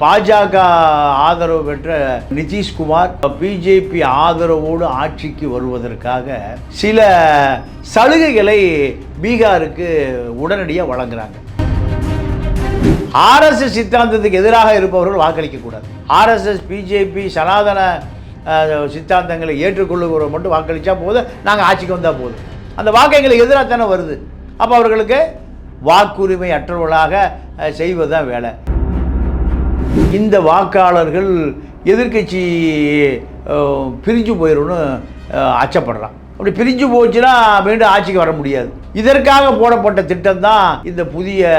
பாஜக ஆதரவு பெற்ற நிதிஷ்குமார் பிஜேபி ஆதரவோடு ஆட்சிக்கு வருவதற்காக சில சலுகைகளை பீகாருக்கு உடனடியாக வழங்குறாங்க. ஆர்எஸ்எஸ் சித்தாந்தத்துக்கு எதிராக இருப்பவர்கள் வாக்களிக்கக்கூடாது ஆர்எஸ்எஸ் பிஜேபி சனாதன சித்தாந்தங்களை ஏற்றுக்கொள்ளுகிறவர் மட்டும் வாக்களித்தா போதும் நாங்கள் ஆட்சிக்கு வந்தால் போதும். அந்த வாக்கு எங்களுக்கு எதிராக தானே வருது. அப்போ அவர்களுக்கு வாக்குரிமை அற்றவர்களாக செய்வது தான் வேலை. இந்த வாக்காளர்கள் எதிர்க்கட்சி பிரிஞ்சு போயிடும்னு அச்சப்படுறான். அப்படி பிரிஞ்சு போச்சுன்னா மீண்டும் ஆட்சிக்கு வர முடியாது. இதற்காக போடப்பட்ட திட்டம் தான் இந்த புதிய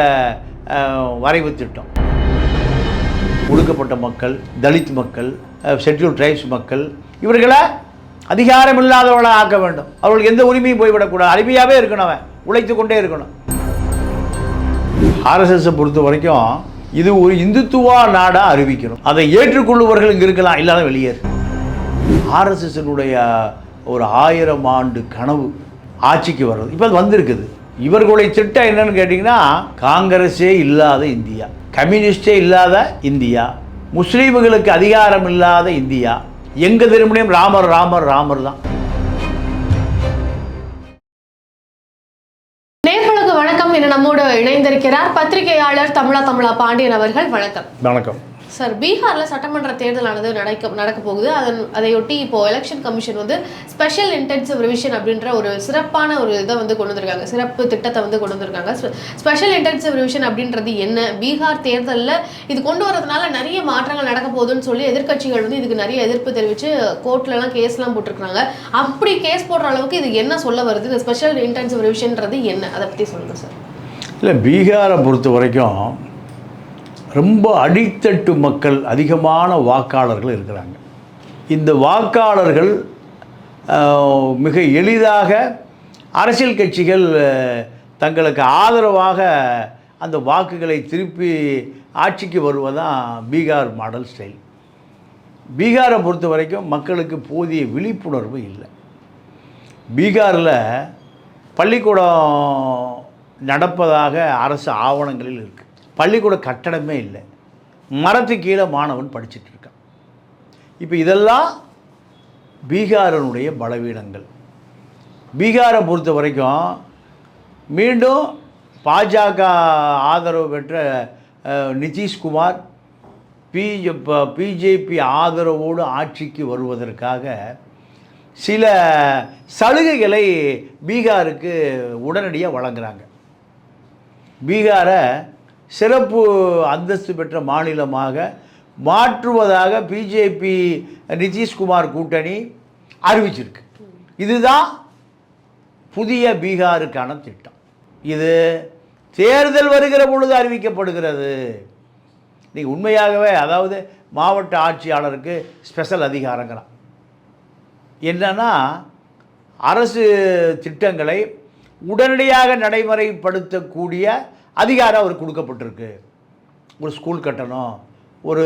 வரைவு திட்டம். ஒடுக்கப்பட்ட மக்கள் தலித் மக்கள் ஷெட்யூல் ட்ரைப்ஸ் மக்கள் இவர்களை அதிகாரம் இல்லாதவர்களாக ஆக்க வேண்டும். அவர்களுக்கு எந்த உரிமையும் போய்விடக்கூடாது. அருமையாகவே இருக்கணும் அவன். உழைத்து கொண்டே இருக்கணும். ஆர்எஸ்எஸை பொறுத்த வரைக்கும் இது ஒரு இந்துத்துவா நாடாக அறிவிக்கணும். அதை ஏற்றுக்கொள்ளுவர்கள் இங்கே இருக்கலாம் இல்லாத வெளியேறு ஆர்எஸ்எஸ்னுடைய ஒரு ஆயிரம் ஆண்டு கனவு ஆட்சிக்கு வர்றது. இப்போ அது வந்திருக்குது. இவர்களுடைய திட்டம் என்னன்னு கேட்டிங்கன்னா காங்கிரஸே இல்லாத இந்தியா கம்யூனிஸ்டே இல்லாத இந்தியா முஸ்லீம்களுக்கு அதிகாரம் இல்லாத இந்தியா எங்கே திரும்பியும் ராமர் ராமர் ராமர் தான். என நம்மோடு இணைந்திருக்கிறார் பத்திரிகையாளர் தமிழா தமிழா பாண்டியன் அவர்கள். வணக்கம். வணக்கம். சார் பீகாரில் சட்டமன்ற தேர்தலானது நடக்க நடக்க போகுது. அதன் அதையொட்டி இப்போ எலெக்ஷன் கமிஷன் வந்து ஸ்பெஷல் இன்டென்சிவ் ரிவிஷன் அப்படின்ற ஒரு சிறப்பான ஒரு இதை வந்து கொண்டு வந்திருக்காங்க. சிறப்பு திட்டத்தை வந்து கொண்டு வந்திருக்காங்க. ஸ்பெஷல் இன்டென்சிவ் ரிவிஷன் அப்படின்றது என்ன? பீகார் தேர்தலில் இது கொண்டு வரதுனால நிறைய மாற்றங்கள் நடக்க போகுதுன்னு சொல்லி எதிர்க்கட்சிகள் வந்து இதுக்கு நிறைய எதிர்ப்பு தெரிவித்து கோர்ட்லலாம் கேஸ்லாம் போட்டிருக்காங்க அப்படி கேஸ் போடுற அளவுக்கு இது என்ன சொல்ல வருது? இந்த ஸ்பெஷல் இன்டென்சிவ் ரிவிஷன்ன்றது என்ன? அதை பற்றி சொல்லுங்கள் சார். இல்லை பீகாரை பொறுத்த வரைக்கும் ரொம்ப அடித்தட்டு மக்கள் அதிகமான வாக்காளர்கள் இருக்கிறாங்க. இந்த வாக்காளர்கள் மிக எளிதாக அரசியல் கட்சிகள் தங்களுக்கு ஆதரவாக அந்த வாக்குகளை திருப்பி ஆட்சிக்கு வருவதான் பீகார் மாடல் ஸ்டைல். பீகாரை பொறுத்த வரைக்கும் மக்களுக்கு போதிய விழிப்புணர்வு இல்லை. பீகாரில் பள்ளிக்கூடம் நடப்பதாக அரசு ஆவணங்களில் இருக்குது பள்ளிக்கூட கட்டடமே இல்லை. மரத்து கீழே மாணவன் படிச்சுட்டு இருக்கான். இப்போ இதெல்லாம் பீகாரனுடைய பலவீனங்கள். பீகாரை பொறுத்த வரைக்கும் மீண்டும் பாஜக ஆதரவு பெற்ற நிதிஷ்குமார் பி பிஜேபி ஆதரவோடு ஆட்சிக்கு வருவதற்காக சில சலுகைகளை பீகாருக்கு உடனடியாக வழங்குறாங்க. பீகாரை சிறப்பு அந்தஸ்து பெற்ற மாநிலமாக மாற்றுவதாக பிஜேபி நிதிஷ்குமார் கூட்டணி அறிவிச்சிருக்கு. இதுதான் புதிய பீகாருக்கான திட்டம். இது தேர்தல் வருகிற பொழுது அறிவிக்கப்படுகிறது. நீ உண்மையாகவே அதாவது மாவட்ட ஆட்சியாளருக்கு ஸ்பெஷல் அதிகாரங்கிறான் என்னன்னா அரசு திட்டங்களை உடனடியாக நடைமுறைப்படுத்தக்கூடிய அதிகாரம் அவருக்கு கொடுக்கப்பட்டிருக்கு. ஒரு ஸ்கூல் கட்டணும் ஒரு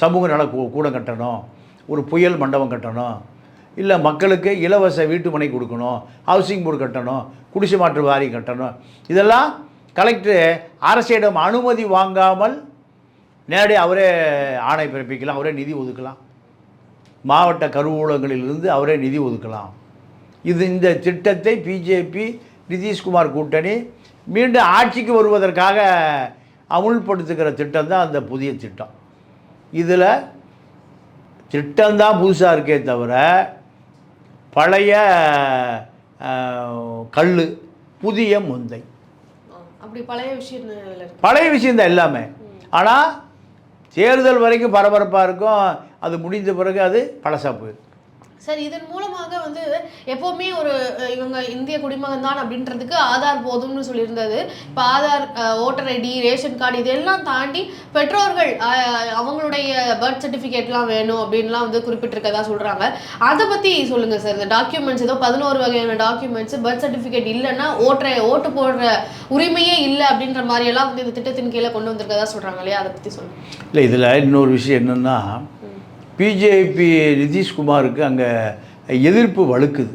சமூக நல கூடம் கட்டணும் ஒரு புயல் மண்டபம் கட்டணும் இல்லை மக்களுக்கு இலவச வீட்டுமனை கொடுக்கணும் ஹவுசிங் போர்டு கட்டணும் குடிசை மாற்று வாரி கட்டணும். இதெல்லாம் கலெக்டர் அரசிடம் அனுமதி வாங்காமல் நேரடியாக அவரே ஆணை பிறப்பிக்கலாம் அவரே நிதி ஒதுக்கலாம். மாவட்ட கருவூலங்களிலிருந்து அவரே நிதி ஒதுக்கலாம். இது இந்த திட்டத்தை பிஜேபி நிதிஷ்குமார் கூட்டணி மீண்டும் ஆட்சிக்கு வருவதற்காக அமுல்படுத்துகிற திட்டம் தான் அந்த புதிய திட்டம். இதில் திட்டம்தான் புதுசாக இருக்கே தவிர பழைய கல் புதிய முந்தை. அப்படி பழைய விஷயம் பழைய விஷயம்தான் எல்லாமே. ஆனால் தேர்தல் வரைக்கும் பரபரப்பாக இருக்கும். அது முடிந்த பிறகு அது பழசாக போயிடும். சார் இதன் மூலமாக வந்து எப்போவுமே ஒரு இவங்க இந்திய குடிமகன் தான் அப்படின்றதுக்கு ஆதார் போதும்னு சொல்லியிருந்தது. இப்போ Aadhaar voter ID ration card இதெல்லாம் தாண்டி பெற்றோர்கள் அவங்களுடைய பர்த் சர்டிஃபிகேட்லாம் வேணும் அப்படின்லாம் வந்து குறிப்பிட்டிருக்கதா சொல்கிறாங்க அதை பற்றி சொல்லுங்கள் சார். இந்த டாக்குமெண்ட்ஸ் ஏதோ பதினோரு வகையான டாக்குமெண்ட்ஸ் பர்த் சர்டிஃபிகேட் இல்லைன்னா ஓட்டரை ஓட்டு போடுற உரிமையே இல்லை அப்படின்ற மாதிரியெல்லாம் வந்து இந்த திட்டத்தின் கீழே கொண்டு வந்திருக்கதா சொல்கிறாங்க இல்லையா? அதை பற்றி சொல்லுங்கள் இல்லை இதில் இன்னொரு விஷயம் என்னென்னா பிஜேபி நிதிஷ்குமாருக்கு அங்கே எதிர்ப்பு வலுக்குது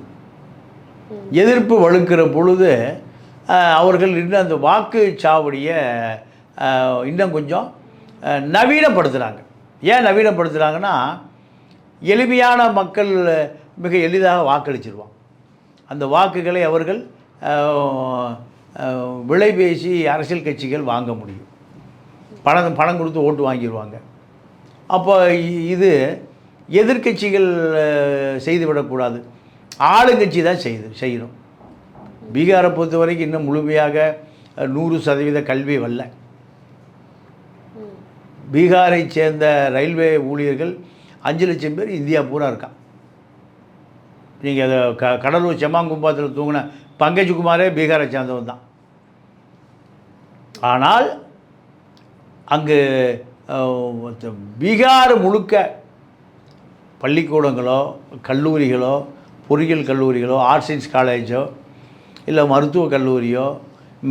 எதிர்ப்பு வலுக்கிற பொழுது அவர்கள் இன்னும் அந்த வாக்குச்சாவடியை இன்னும் கொஞ்சம் நவீனப்படுத்துகிறாங்க ஏன் நவீனப்படுத்துகிறாங்கன்னா எளிமையான மக்கள் மிக எளிதாக வாக்களிச்சிருவான் அந்த வாக்குகளை அவர்கள் விலை பேசி அரசியல் கட்சிகள் வாங்க முடியும். பணம் பணம் கொடுத்து ஓட்டு வாங்கிடுவாங்க அப்போ இது எதிர்க்கட்சிகள் செய்துவிடக்கூடாது. ஆளுங்கட்சி தான் செய்து செய்யணும். பீகாரை பொறுத்த வரைக்கும் இன்னும் முழுமையாக நூறு சதவீத கல்வி வரல. பீகாரை சேர்ந்த ரயில்வே ஊழியர்கள் அஞ்சு லட்சம் பேர் இந்தியா பூரா இருக்கான் நீங்கள் அதை க கடலூர் செம்மாங்கும்பாத்தில் தூங்கின பங்கஜ்குமாரே பீகாரை சேர்ந்தவன் தான் ஆனால் அங்கு பீகார் முழுக்க பள்ளிக்கூடங்களோ கல்லூரிகளோ பொறியியல் கல்லூரிகளோ ஆர்ட்ஸ் சயின்ஸ் காலேஜோ இல்லை மருத்துவக் கல்லூரியோ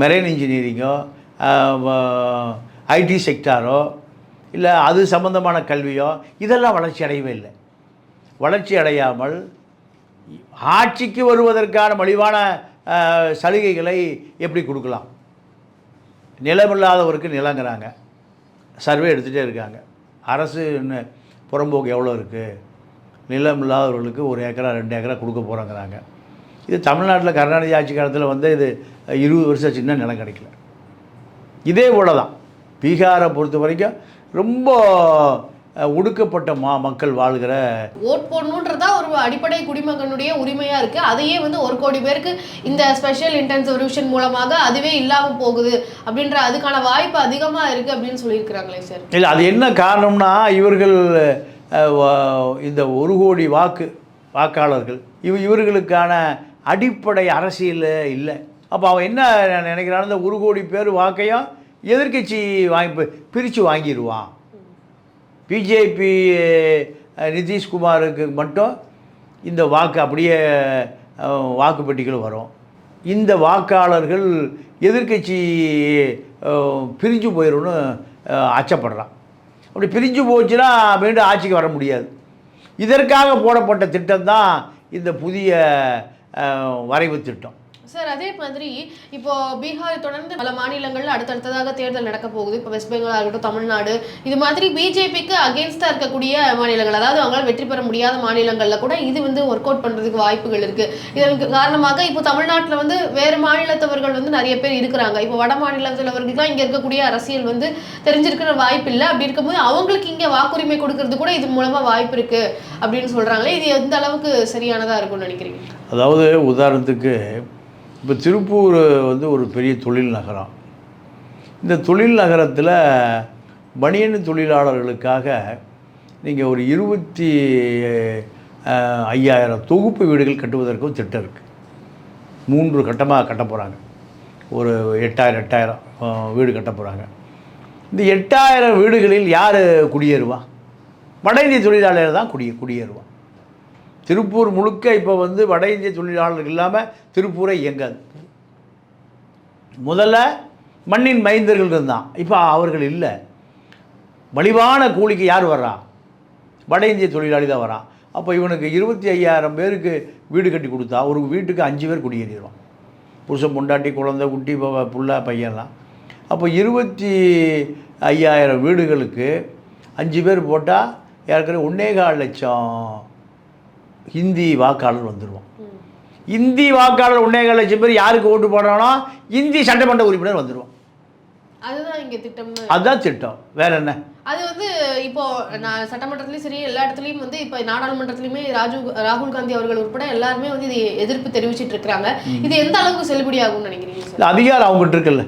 மெரைன் இன்ஜினியரிங்கோ ஐடி செக்டாரோ இல்லை அது சம்பந்தமான கல்வியோ இதெல்லாம் வளர்ச்சி அடையவே இல்லை. வளர்ச்சி அடையாமல் ஆட்சிக்கு வருவதற்கான மலிவான சலுகைகளை எப்படி கொடுக்கலாம்? நிலமில்லாதவருக்கு நிலங்கிறாங்க. சர்வே எடுத்துகிட்டே இருக்காங்க. அரசு இன்னும் புறம்போக்கு எவ்வளோ இருக்குது நிலம் இல்லாதவர்களுக்கு ஒரு ஏக்கரா ரெண்டு ஏக்கரா கொடுக்க போகிறாங்கிறாங்க இது தமிழ்நாட்டில் கருணாநிதி ஆட்சி காலத்தில் வந்து இது இருபது வருஷம் சின்ன நிலம் கிடைக்கல. இதே போல தான் பீகாரை பொறுத்த வரைக்கும் ரொம்ப ஒடுக்கப்பட்ட மா மக்கள் வாழ்கிற ஓட் போடணுன்றதா ஒரு அடிப்படை குடிமகனுடைய உரிமையா இருக்கு. அதையே வந்து ஒரு கோடி பேருக்கு இந்த ஸ்பெஷல் இன்டென்சிவ் ரிவிஷன் மூலமாக அதுவே இல்லாம போகுது அப்படின்ற அதுக்கான வாய்ப்பு அதிகமா இருக்கு அப்படின்னு சொல்லியிருக்கிறாங்களே சார். இல்லை அது என்ன காரணம்னா இவர்கள் இந்த ஒரு கோடி வாக்கு வாக்காளர்கள் இவ இவர்களுக்கான அடிப்படை அரசியல் இல்லை. அப்போ அவன் என்ன நினைக்கிறான் இந்த ஒரு கோடி பேர் வாக்கையும் எதிர்க்கட்சி வாங்கி பிரித்து வாங்கிடுவான் பிஜேபி நிதிஷ்குமாருக்கு மட்டும் இந்த வாக்கு அப்படியே வாக்குப்பெட்டிகள் வரும். இந்த வாக்காளர்கள் எதிர்க்கட்சி பிரிஞ்சு போயிடும்னு அச்சப்படுறான். அப்படி பிரிஞ்சு போச்சுன்னா மீண்டும் ஆட்சிக்கு வர முடியாது. இதற்காக போடப்பட்ட திட்டம் தான் இந்த புதிய வரைவு திட்டம். சார் அதே மாதிரி இப்போ பீகார் தொடர்ந்து பல மாநிலங்கள்ல அடுத்தடுத்ததாக தேர்தல் நடக்க போகுது. இப்போ வெஸ்ட் பெங்கால் ஆகட்டும் தமிழ்நாடு இது மாதிரி பிஜேபிக்கு அகேன்ஸ்டா இருக்கக்கூடிய மாநிலங்கள் அதாவது அவங்களால வெற்றி பெற முடியாத மாநிலங்கள்ல கூட இது வந்து ஒர்க் அவுட் பண்றதுக்கு வாய்ப்புகள் இருக்கு. இதற்கு காரணமாக இப்போ தமிழ்நாட்டுல வந்து வேறு மாநிலத்தவர்கள் வந்து நிறைய பேர் இருக்கிறாங்க. இப்போ வட மாநிலத்தவர்களுக்குலாம் இங்க இருக்கக்கூடிய அரசியல் வந்து தெரிஞ்சிருக்கிற வாய்ப்பு இல்லை. அப்படி இருக்கும்போது அவங்களுக்கு இங்க வாக்குரிமை கொடுக்கறது கூட இது மூலமா வாய்ப்பு இருக்கு அப்படின்னு சொல்றாங்களே. இது எந்த அளவுக்கு சரியானதா இருக்கும்னு நினைக்கிறீங்க? அதாவது உதாரணத்துக்கு இப்போ திருப்பூர் வந்து ஒரு பெரிய தொழில் நகரம். இந்த தொழில் நகரத்தில் பனியன் தொழிலாளர்களுக்காக நீங்கள் ஒரு இருபத்தி ஐயாயிரம் தொகுப்பு வீடுகள் கட்டுவதற்கும் திட்டம் இருக்குது மூன்று கட்டமாக கட்ட போகிறாங்க ஒரு எட்டாயிரம் எட்டாயிரம் வீடு கட்ட போகிறாங்க இந்த எட்டாயிரம் வீடுகளில் யார் குடியேறுவா? வட இந்திய தொழிலாளர் தான் குடியே குடியேறுவா. திருப்பூர் முழுக்க இப்போ வந்து வட இந்திய தொழிலாளர்கள் இல்லாமல் திருப்பூரை இயங்காது. முதல்ல மண்ணின் மைந்தர்கள் இருந்தான். இப்போ அவர்கள் இல்லை. மலிவான கூலிக்கு யார் வர்றா? வட இந்திய தொழிலாளி தான் வரான் அப்போ இவனுக்கு இருபத்தி ஐயாயிரம் பேருக்கு வீடு கட்டி கொடுத்தா ஒரு வீட்டுக்கு அஞ்சு பேர் குடியேறிடுவான். புருஷன் பொண்டாட்டி குழந்தை குட்டி ப- புள்ள பையன்லாம். அப்போ இருபத்தி ஐயாயிரம் வீடுகளுக்கு அஞ்சு பேர் போட்டால் ஏற்கனவே ஒன்னே கால் லட்சம் ஹிந்தி வாக்காளர் வந்துடுவான் இந்தி வாக்காளர் ஒன்னே கால் லட்சம் பேர் யாருக்கு ஓட்டு போடுறானோ இந்தி சட்டமன்ற உறுப்பினர் வந்துடுவான் அதுதான் இங்க திட்டம்னு. அதுதான் திட்டம். வேற என்ன? அது வந்து இப்போ நான் சட்டமன்றத்திலயும் சரி எல்லா இடத்துலயும் வந்து இப்போ நாடாளுமன்றத்திலயுமே ராஜீவ் ராகுல் காந்தி அவர்கள் உட்பட எல்லாருமே வந்து இது எதிர்ப்பு தெரிவிச்சிட்டு இருக்காங்க இது எந்த அளவுக்கு செல்லுபடியாகும்னு நினைக்கிறீங்க சார்? இல்லை அதிகாரம் அவங்ககிட்ட இருக்குல்ல.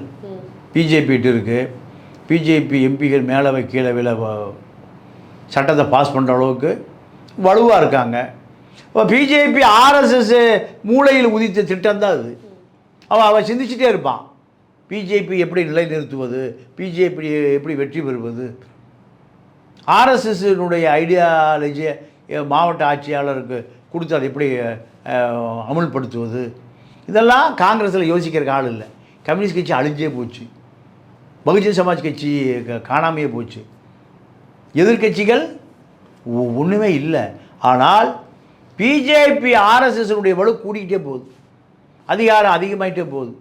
பிஜேபிட்டு இருக்குது பிஜேபி எம்பிகள் மேலே வை கீழே வில வ- சட்டத்தை பாஸ் பண்ணுற அளவுக்கு வலுவாக இருக்காங்க. இப்போ பிஜேபி ஆர்எஸ்எஸ் மூளையில் உதித்த திட்டம் தான் அது. அவன் அவன் சிந்திச்சுட்டே இருப்பான். பிஜேபி எப்படி நிலைநிறுத்துவது? பிஜேபி எப்படி வெற்றி பெறுவது? ஆர்எஸ்எஸ்னுடைய ஐடியாலஜியை மாவட்ட ஆட்சியாளருக்கு கொடுத்து அதை எப்படி அமுல்படுத்துவது? இதெல்லாம் காங்கிரஸில் யோசிக்கிறதுக்கு ஆள் இல்லை. கம்யூனிஸ்ட் கட்சி அழிஞ்சே போச்சு. பகுஜன் சமாஜ் கட்சி க- காணாமையே போச்சு. எதிர்க்கட்சிகள் ஒ- இல்லை. ஆனால் பிஜேபி ஆர்எஸ்எஸ்னுடைய வலு கூடிக்கிட்டே போகுது. அதிகாரம் அதிகமாகிட்டே போகுது.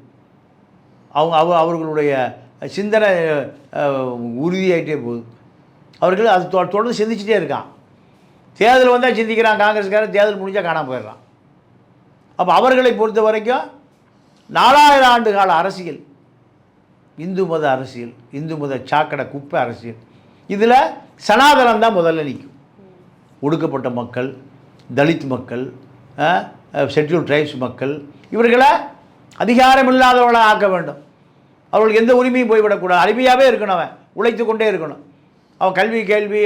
அவங்க அவ அவர்களுடைய சிந்தனை உறுதியாகிட்டே போகுது. அவர்கள் அது தொ- தொடர்ந்து சிந்திச்சிட்டே இருக்கான். தேர்தல் வந்தால் சிந்திக்கிறான் காங்கிரஸ்காரன் தேர்தல் முடிஞ்சால் காணாமல் போயிடுறான். அப்போ அவர்களை பொறுத்த வரைக்கும் நாலாயிரம் ஆண்டு கால அரசியல். இந்து மத அரசியல் இந்து மத சாக்கடை குப்பை அரசியல். இதில் சனாதனம் தான் முதல்ல நிற்கும் ஒடுக்கப்பட்ட மக்கள் தலித் மக்கள் ஷெட்யூல் ட்ரைப்ஸ் மக்கள் இவர்களை அதிகாரம் இல்லாதவர்களாக ஆக்க வேண்டும். அவர்களுக்கு எந்த உரிமையும் போய்விடக்கூடாது. அருமையாகவே இருக்கணும் அவன். உழைத்து கொண்டே இருக்கணும். அவன் கல்வி கேள்வி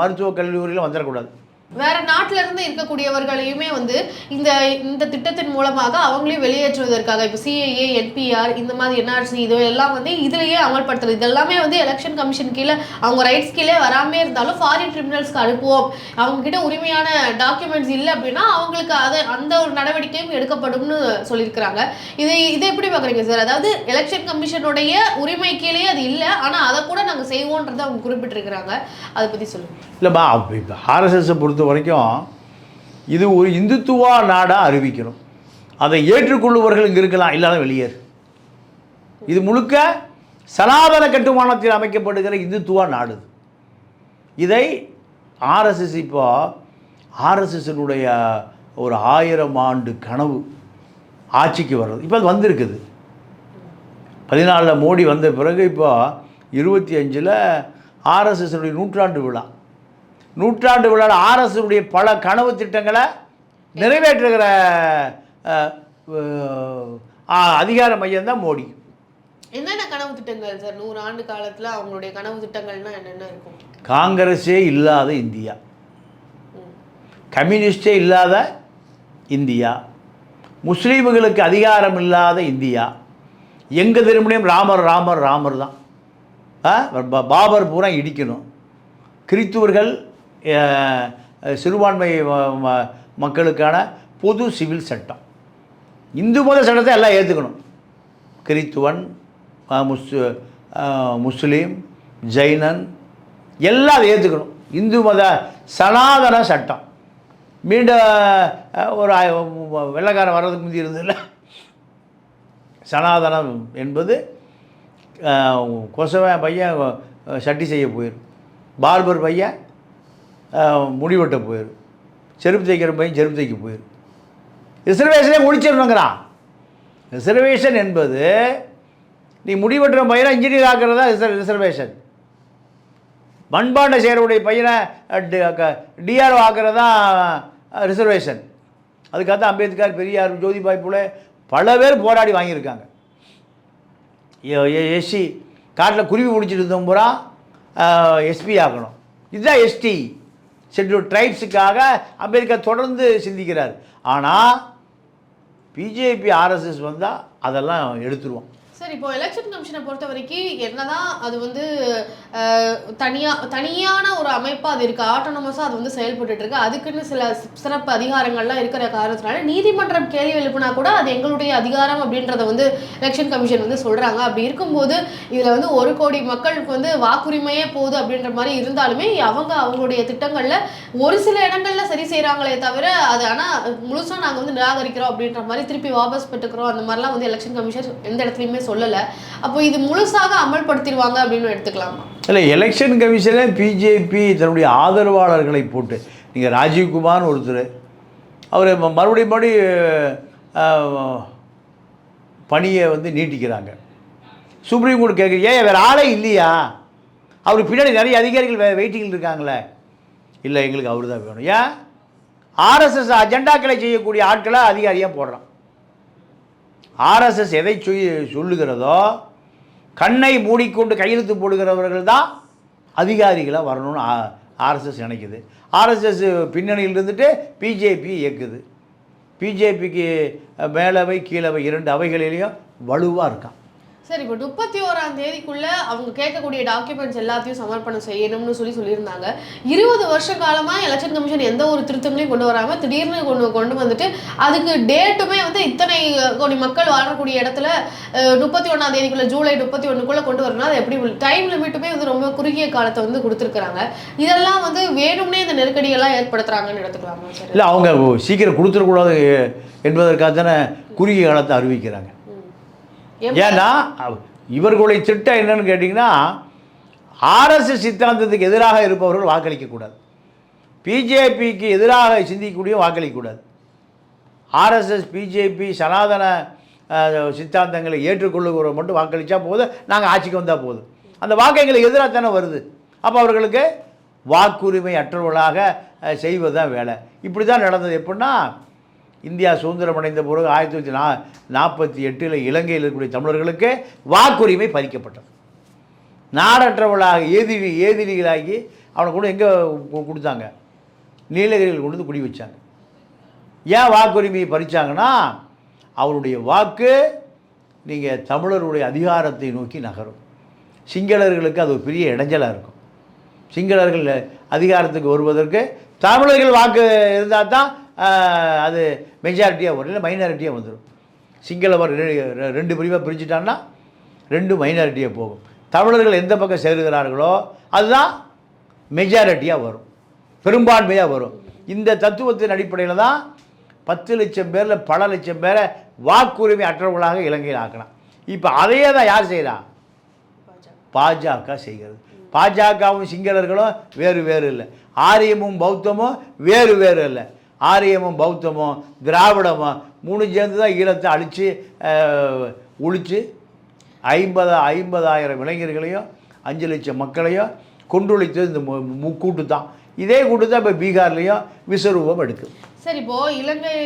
மருத்துவ கல்லூரியில் வந்துடக்கூடாது வேற நாட்டில இருந்து இருக்கக்கூடியவர்களையுமே வந்து இந்த இந்த திட்டத்தின் மூலமாக அவங்களையும் வெளியேற்றுவதற்காக இப்போ சிஏஏ என்பிஆர் இந்த மாதிரி என்ஆர்சி இது எல்லாம் வந்து இதுலயே அமல்படுத்துறது. இதெல்லாமே வந்து எலெக்ஷன் கமிஷன் கீழே அவங்க ரைட்ஸ் கீழே வராமே இருந்தாலும் ஃபாரின் கிரிமினல்ஸ்க்கு அனுப்புவோம். அவங்க கிட்ட உரிமையான டாக்குமெண்ட்ஸ் இல்லை அப்படின்னா அவங்களுக்கு அதை அந்த ஒரு நடவடிக்கையும் எடுக்கப்படும்னு சொல்லியிருக்கிறாங்க. இது இதை எப்படி பார்க்குறீங்க சார்? அதாவது எலெக்ஷன் கமிஷனுடைய உரிமை கீழே அது இல்லை ஆனா அதை கூட நாங்கள் செய்வோன்றதை அவங்க குறிப்பிட்டிருக்கிறாங்க. அதை பத்தி சொல்லுங்க. இல்லைப்பா இப்போ பொறுத்த பொறுத்த வரைக்கும் இது ஒரு இந்துத்துவா நாடாக அறிவிக்கணும். அதை ஏற்றுக்கொள்ளுவர்கள் இங்கே இருக்கலாம் இல்லாத வெளியேறு. இது முழுக்க சனாதன கட்டுமானத்தில் அமைக்கப்படுகிற இந்துத்துவா நாடு இதை. ஆர்எஸ்எஸ் இப்போ ஆர்எஸ்எஸ்னுடைய ஒரு ஆயிரம் ஆண்டு கனவு ஆட்சிக்கு வர்றது. இப்போ அது வந்திருக்குது. பதினாலில் மோடி வந்த பிறகு இப்போ இருபத்தி அஞ்சில் ஆர்எஸ்எஸ்னுடைய நூற்றாண்டு விழா. நூற்றாண்டு விழாவில் ஆர்எஸ்னுடைய பல கனவு திட்டங்களை நிறைவேற்றுகிற அதிகார மையம் தான் மோடி. என்னென்ன கனவு திட்டங்கள் சார்? நூறு ஆண்டு காலத்துல அவங்களுடைய கனவு திட்டங்கள்னா என்னென்ன இருக்கும்? காங்கிரஸே இல்லாத இந்தியா. கம்யூனிஸ்டே இல்லாத இந்தியா. முஸ்லீம்களுக்கு அதிகாரம் இல்லாத இந்தியா. எங்கே திரும்பினையும் ராமர் ராமர் ராமர் தான். பாபர் பூரா இடிக்கணும். கிறித்துவர்கள் சிறுபான்மை மக்களுக்கான பொது சிவில் சட்டம். இந்து மத சட்டத்தை எல்லாம் ஏற்றுக்கணும் கிறித்துவன் முஸ்லி முஸ் முஸ்லீம் ஜைனன் எல்லாம் அதை ஏற்றுக்கணும் இந்து மத சனாதன சட்டம். மீண்டும் ஒரு வெள்ளக்காரன் வெள்ளைக்காரன் வர்றதுக்கு முந்தி இருந்ததில்ல. சனாதனம் என்பது கொசவன் பையன் சட்டி செய்ய போயிடும் பார்பர் பையன் முடிவெட்ட போயிடும் செருப்பு தைக்கிற பையன் செருப்பு தைக்க போயிடும் ரிசர்வேஷனே முடிச்சிடணுங்கிறான் ரிசர்வேஷன் என்பது நீ முடிவெட்டுற பையனை இன்ஜினியர் ஆக்குறது தான் ரிசர் ரிசர்வேஷன். மண்பாண்ட செய்கிறவுடைய பையனை டிஆர்ஓ ஆக்கிறது தான் ரிசர்வேஷன். அதுக்காக தான் அம்பேத்கர் பெரியார் ஜோதிபாய் போல பல பேர் போராடி வாங்கியிருக்காங்க. எஸ்சி காட்டில் குருவி முடிச்சிட்டு இருந்தோம் பூரா எஸ்பி ஆகணும். இதுதான் எஸ்டி ஷெட்யூல் ட்ரைப்ஸுக்காக அமெரிக்கா தொடர்ந்து சிந்திக்கிறார். ஆனால் பிஜேபி ஆர்எஸ்எஸ் வந்தால் அதெல்லாம் எடுத்துருவோம். சார் இப்போ எலெக்ஷன் கமிஷனை பொறுத்த வரைக்கும் என்னதான் அது வந்து தனியா தனியான ஒரு அமைப்பா அது இருக்கு. ஆட்டோனமஸா அது வந்து செயல்பட்டு இருக்கு. அதுக்குன்னு சில சிறப்பு அதிகாரங்கள்லாம் இருக்கிற காரணத்தினால நீதிமன்றம் கேள்வி எழுப்புனா கூட அது எங்களுடைய அதிகாரம் அப்படின்றத வந்து எலெக்ஷன் கமிஷன் வந்து சொல்றாங்க. அப்படி இருக்கும்போது இதுல வந்து ஒரு கோடி மக்களுக்கு வந்து வாக்குரிமையே போகுது அப்படின்ற மாதிரி இருந்தாலுமே அவங்க அவங்களுடைய திட்டங்கள்ல ஒரு சில இடங்கள்ல சரி செய்கிறாங்களே தவிர அது ஆனா முழுசா நாங்க வந்து நிராகரிக்கிறோம் அப்படின்ற மாதிரி திருப்பி வாபஸ் பெற்றுக்கிறோம். அந்த மாதிரிலாம் வந்து எலெக்ஷன் கமிஷன் எந்த இடத்துலையுமே சொல்லலை. அப்போ இது முழுசாக அமல்படுத்திடுவாங்க அப்படின்னு எடுத்துக்கலாமா? இல்லை எலெக்ஷன் கமிஷனே பிஜேபி தன்னுடைய ஆதரவாளர்களை போட்டு நீங்கள் ராஜீவ்குமார் ஒருத்தர் அவர் மறுபடியும் மறுபடியும் பணியை வந்து நீட்டிக்கிறாங்க. சுப்ரீம் கோர்ட் கேட்குறது ஏன் வேறு ஆளே இல்லையா? அவருக்கு பின்னாடி நிறைய அதிகாரிகள் வே வெயிட்டிங்கில் இருக்காங்களே. இல்லை எங்களுக்கு அவர் தான் வேணும். ஏன்? ஆர்எஸ்எஸ் அஜெண்டாக்களை செய்யக்கூடிய ஆட்களை அதிகாரியாக போடுறான். ஆர்எஸ்எஸ் எதை சொல்லுகிறதோ கண்ணை மூடிக்கொண்டு கையெழுத்து போடுகிறவர்கள் தான் அதிகாரிகளாக வரணும்னு ஆர்எஸ்எஸ் நினைக்குது. ஆர்எஸ்எஸ் பின்னணியில் இருந்துட்டு பிஜேபி இயக்குது. பிஜேபிக்கு மேலவை கீழவை இரண்டு அவைகளிலையும் வலுவாக இருக்கான். சரி இப்போ முப்பத்தி ஓராம் தேதிக்குள்ள அவங்க கேட்கக்கூடிய டாக்குமெண்ட்ஸ் எல்லாத்தையும் சமர்ப்பணம் செய்யணும்னு சொல்லி சொல்லியிருந்தாங்க. இருபது வருஷ காலமாக எலெக்ஷன் கமிஷன் எந்த ஒரு திருத்தங்களையும் கொண்டு வராமல் திடீர்னு கொண்டு கொண்டு வந்துட்டு அதுக்கு டேட்டுமே வந்து இத்தனை கோடி மக்கள் வாழக்கூடிய இடத்துல முப்பத்தி ஒன்றாம் தேதிக்குள்ள ஜூலை முப்பத்தி ஒன்றுக்குள்ளே கொண்டு வரணும் அது எப்படி டைம் லிமிட்டுமே வந்து ரொம்ப குறுகிய காலத்தை வந்து கொடுத்துருக்காங்க இதெல்லாம் வந்து வேணும்னே இந்த நெருக்கடியெல்லாம் ஏற்படுத்துறாங்கன்னு எடுத்துக்கலாமா இல்லை அவங்க சீக்கிரம் கொடுத்துடக்கூடாது என்பதற்காக தானே குறுகிய காலத்தை அறிவிக்கிறாங்க. ஏன்னா இவர்களுடைய திட்டம் என்னன்னு கேட்டிங்கன்னா ஆர்எஸ்எஸ் சித்தாந்தத்துக்கு எதிராக இருப்பவர்கள் வாக்களிக்கக்கூடாது பிஜேபிக்கு எதிராக சிந்திக்கக்கூடிய வாக்களிக்கக்கூடாது. ஆர்எஸ்எஸ் பிஜேபி சனாதன சித்தாந்தங்களை ஏற்றுக்கொள்ளுகிறவர் மட்டும் வாக்களித்தா போதும் நாங்கள் ஆட்சிக்கு வந்தால் போதும் அந்த வாக்கு எங்களுக்கு எதிராக தானே வருது. அப்போ அவர்களுக்கு வாக்குரிமை அற்றவர்களாக செய்வது தான் வேலை. இப்படி தான் நடந்தது. எப்படின்னா இந்தியா சுதந்திரம் அடைந்த பிறகு ஆயிரத்தி தொள்ளாயிரத்தி நா நாற்பத்தி எட்டில் இலங்கையில் இருக்கக்கூடிய தமிழர்களுக்கு வாக்குரிமை பறிக்கப்பட்டது. நாடற்றவர்களாக ஏதிரி ஏதிரிகளாகி அவனை கொண்டு எங்கே கொடுத்தாங்க? நீலகிரியில் கொண்டு வந்து குடி வச்சாங்க ஏன் வாக்குரிமையை பறிச்சாங்கன்னா அவருடைய வாக்கு நீங்கள் தமிழருடைய அதிகாரத்தை நோக்கி நகரும். சிங்களர்களுக்கு அது ஒரு பெரிய இடைஞ்சலாக இருக்கும். சிங்களர்கள் அதிகாரத்துக்கு வருவதற்கு தமிழர்கள் வாக்கு இருந்தால் தான் அது மெஜாரிட்டியாக வரும் இல்லை மைனாரிட்டியாக வந்துடும் சிங்களவர் ரெ- ரெண்டு பிரிவாக பிரிஞ்சுட்டான்னா ரெண்டு மைனாரிட்டியாக போகும். தமிழர்கள் எந்த பக்கம் சேருகிறார்களோ அதுதான் மெஜாரிட்டியாக வரும். பெரும்பான்மையாக வரும். இந்த தத்துவத்தின் அடிப்படையில் தான் பத்து லட்சம் பேரில் பல லட்சம் பேரை வாக்குரிமை அற்றவர்களாக இலங்கையில் ஆக்கலாம். இப்போ அதையே தான் யார் செய்கிறா பாஜக செய்கிறது. பாஜகவும் சிங்களர்களும் வேறு வேறு இல்லை. ஆரியமும் பௌத்தமும் வேறு வேறு இல்லை. ஆரியமும் பௌத்தமும் திராவிடமும் மூணு சேர்ந்து தான் ஈழத்தை அழித்து ஒழித்து ஐம்பது ஐம்பதாயிரம் இளைஞர்களையும் அஞ்சு லட்சம் மக்களையும் கொண்டுழைத்தது இந்த மு- முக்கூட்டு தான் இதே கூட்டு தான் இப்போ பீகார்லேயும் விஸ்வரூபம் எடுக்குது. சரி இப்போ இலங்கை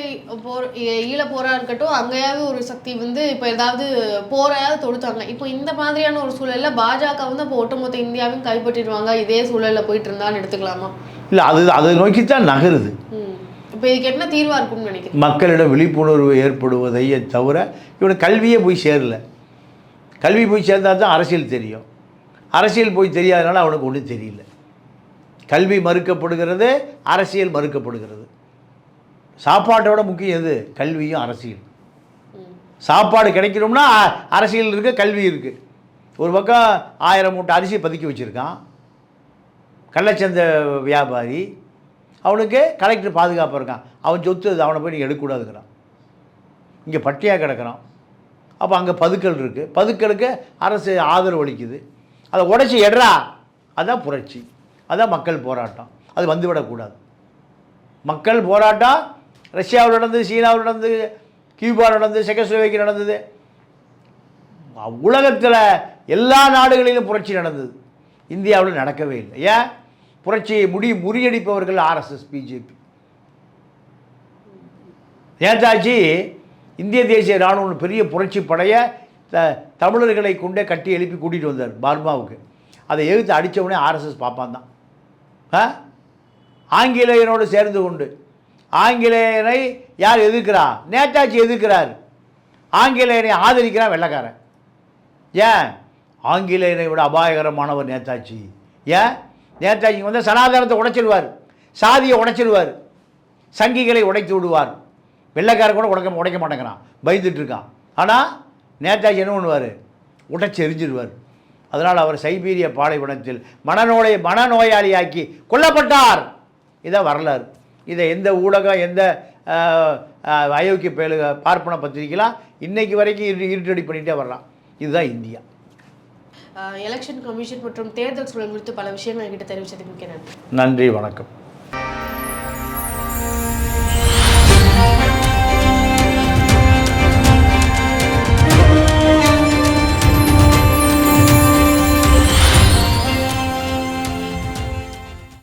போர் ஈழ போரா இருக்கட்டும் அங்கேயாவது ஒரு சக்தி வந்து இப்போ ஏதாவது போரையாவது தொடுத்தாங்க இப்போ இந்த மாதிரியான ஒரு சூழல்ல பாஜக வந்து இப்போ ஒட்டுமொத்த இந்தியாவையும் கைப்பற்றிடுவாங்க இதே சூழல்ல போயிட்டு இருந்தான்னு எடுத்துக்கலாமா? இல்லை அது அதை நோக்கி தான் நகருது இப்போ இதுக்கு என்ன தீர்வா இருக்கும்னு நினைக்கிறேன் மக்களிடம் விழிப்புணர்வு ஏற்படுவதையே தவிர இவனுக்கு கல்வியே போய் சேரல. கல்வி போய் சேர்ந்தால் தான் அரசியல் தெரியும். அரசியல் போய் தெரியாதனால அவனுக்கு ஒன்றும் தெரியல. கல்வி மறுக்கப்படுகிறது அரசியல் மறுக்கப்படுகிறது. சாப்பாட்டோட முக்கியம் எது? கல்வியும் அரசியல். சாப்பாடு கிடைக்கணும்னா அரசியல் இருக்குது கல்வி இருக்குது ஒரு பக்கம் ஆயிரம் மூட்டை அரிசி பதுக்கி வச்சுருக்கான். கள்ளச்சந்தை வியாபாரி அவனுக்கு கலெக்டர் பாதுகாப்பு இருக்கான். அவன் சொத்து அது அவனை போய் நீ எடுக்கக்கூடாதுங்கிறான். இங்கே பட்டியாக கிடக்கிறான். அப்போ அங்கே பதுக்கல் இருக்குது பதுக்கலுக்கு அரசு ஆதரவு அளிக்குது. அதை உடச்சி எட்றா. அதான் புரட்சி. அதான் மக்கள் போராட்டம். அது வந்துவிடக்கூடாது. மக்கள் போராட்டம் ரஷ்யாவில் நடந்தது சீனாவில் நடந்தது கியூபாவில் நடந்தது செகஸ்லோவேக்கியா நடந்தது. உலகத்தில் எல்லா நாடுகளிலும் புரட்சி நடந்தது. இந்தியாவில் நடக்கவே இல்லை. ஏன்? புரட்சியை முடி முறியடிப்பவர்கள் ஆர்எஸ்எஸ் பிஜேபி நேதாஜி இந்திய தேசிய இராணுவம் பெரிய புரட்சி படைய த தமிழர்களை கொண்டே கட்டி எழுப்பி கூட்டிகிட்டு வந்தார் பர்மாவுக்கு. அதை எழுத்து அடித்தவொடனே ஆர்எஸ்எஸ் பார்ப்பான் தான். ஆ? ஆங்கிலேயனோடு சேர்ந்து கொண்டு ஆங்கிலேயனை யார் எதிர்க்கிறா? நேதாஜி எதிர்க்கிறார். ஆங்கிலேயனை ஆதரிக்கிறான் வெள்ளைக்காரன். ஏன்? ஆங்கிலேயனை விட அபாயகரமானவர் நேதாஜி. ஏன்? நேதாஜி வந்து சனாதனத்தை உடைச்சிடுவார். சாதியை உடைச்சிடுவார். சங்கிகளை உடைத்து விடுவார். வெள்ளைக்காரன் கூட உடைக்க உடைக்க மாட்டேங்கிறான். பயந்துட்டு இருக்கான். ஆனால் நேதாஜி என்ன பண்ணுவார்? உடைச்சி எரிஞ்சிடுவார். அதனால் அவர் சைபீரிய பாலைவனத்தில் மனநோயை மனநோயாளியாக்கி கொல்லப்பட்டார். இதான் வரலாறு. இதை எந்த ஊடகம் எந்த அயோக்கிய பேலு பார்ப்பன பத்திரிக்கைலாம் இன்றைக்கு வரைக்கும் இரு இருட்டடி பண்ணிகிட்டே வர்றான். இதுதான் இந்தியா. எலெக்ஷன் கமிஷன் மற்றும் தேர்தல் சூழல் குறித்து பல விஷயங்கள் என்கிட்ட தெரிவித்ததுக்கு மிக்க நன்றி. நன்றி வணக்கம்.